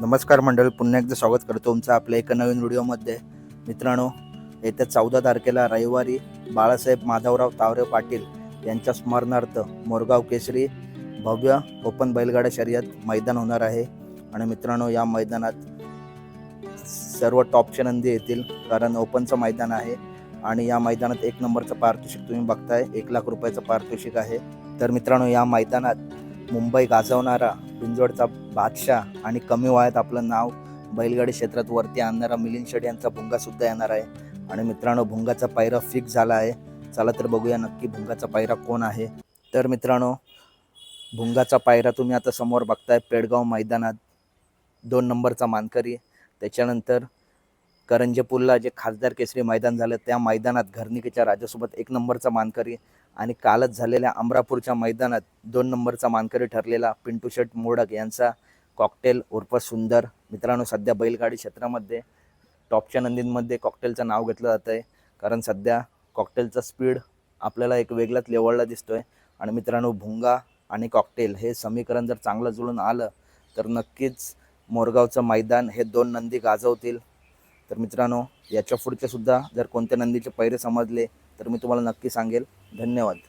नमस्कार मंडळी पुन्हा एकदा स्वागत करतो तुमचं आपल्या एका नवीन व्हिडिओमध्ये. मित्रांनो येत्या चौदा तारखेला रविवारी बाळासाहेब माधवराव तावरे पाटील यांच्या स्मरणार्थ मोरगाव केसरी भव्य ओपन बैलगाडा शर्यत मैदान होणार आहे. आणि मित्रांनो या मैदानात सर्व टॉपचे नंदी येतील कारण ओपनचं मैदान आहे. आणि या मैदानात एक नंबरचं पारितोषिक तुम्ही बघताय एक लाख रुपयाचं पारितोषिक आहे. तर मित्रांनो या मैदानात मुंबई गाजवणारा बिंजोडचा बादशाह आणि कमी वयात आपलं नाव बैलगाडी क्षेत्रात वरती आणणारा मिलिंद शेड यांचा भुंगा सुद्धा येणार आहे. आणि मित्रांनो भुंगाचा पायरा फिक्स झाला आहे. चला तर बघूया नक्की भुंगाचा पायरा कोण आहे. तर मित्रांनो भुंगाचा पायरा तुम्ही आता समोर बघताय पेडगाव मैदानात. दोन नंबरचा मानकरी. त्याच्यानंतर करंजेपूरला जे खासदार केसरी मैदान झालं त्या मैदानात घरनिकेच्या राजासोबत एक नंबरचा मानकरी. आणि कालच झालेल्या अमरापूरच्या मैदानात दोन नंबरचा मानकरी ठरलेला पिंटू शेट मोडक यांचा कॉकटेल उर्फ सुंदर. मित्रांनो सध्या बैलगाडी क्षेत्रामध्ये टॉपच्या नंदींमध्ये कॉकटेलचं नाव घेतलं जातं आहे. कारण सध्या कॉकटेलचा स्पीड आपल्याला एक वेगळ्याच लेवलला दिसतो आहे आणि मित्रांनो भुंगा आणि कॉकटेल हे समीकरण जर चांगलं जुळून आलं तर नक्कीच मोरगावचं मैदान हे दोन नंदी गाजवतील. तर मित्रांनो याच्या पुढचे सुद्धा जर कोणत्या नंदीचे पैरे समजले तर मी तुम्हाला नक्की सांगेल धन्यवाद.